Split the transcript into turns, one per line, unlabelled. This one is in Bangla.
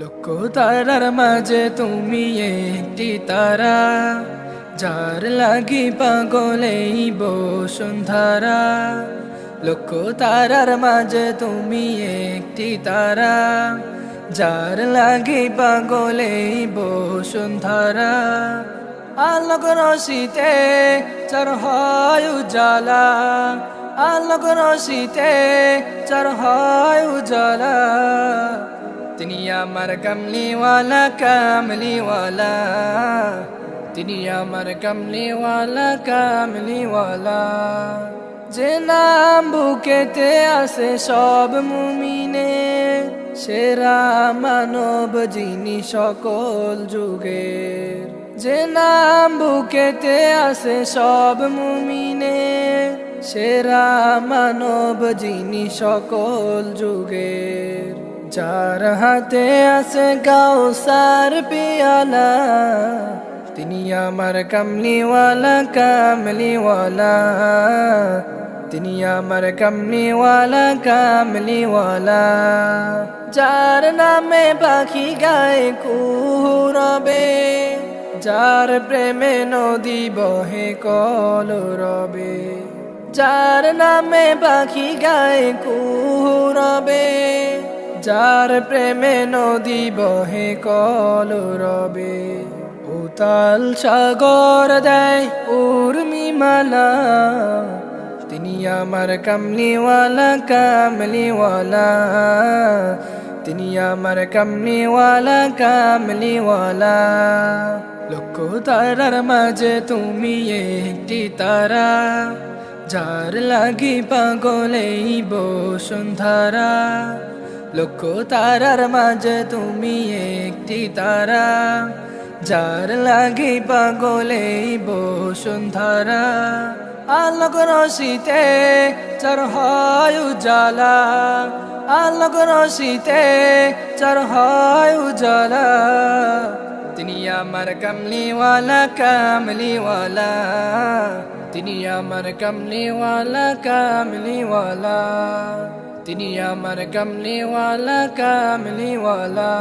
লক্ষ তারার মাঝে তুমি একটি তারা, যার লাগি পাগলেই বসুন্ধরা। লক্ষ তারার মাঝে তুমি একটি তারা, যার লাগি পাগলেই বসুন্ধরা। আলোক রশিতে চার হয় উজালা আলোক রশিতে চার হয় উজালা তিনি আমার কমলিওয়ালা, কামলিওয়ালা। তিনি আমার কমলিওয়ালা, কামলিওয়ালা। যে নাম বুকেতে আসে সব মুমিনে সেরা মানব যিনি সকল যুগে যে নাম বুকেতে আসে সব মুমিনে সেরা মানব যিনি সকল যুগের। যার হাতে আছে গাউসার পিয়ালা। তিনি আমার কামলিওয়ালা কামলিওয়ালা। তিনি আমার কামলিওয়ালা কামলিওয়ালা। যার নামে পাখি গায়ে কুরবে যার প্রেমে নদী বহে কল রবে। যার নামে পাখি গায়ে কুরবে যার প্রেমে নদী বহে, কল রবে। উতাল সাগর দেয় উর্মিমালা তিনি আমার কামলিওয়ালা কামলিওয়ালা। তিনি আমার কামলিওয়ালা কামলিওয়ালা। লক্ষ তারার মাঝে তুমি একটি তারা। যার লাগি পাগলেই বসুন্ধরা। লক্ষ তারার মাঝে তুমি একটি তারা, যার লাগি পাগলেই বসুন্ধরা আলোক রশিতে চার হয় উজালা আলোক রশিতে চার হয় উজালা তিনি আমার কামলিওয়ালা কামলিওয়ালা। তিনি আমার কামলিওয়ালা কামলিওয়ালা। دنيا مرقم لي ولا كاملي ولا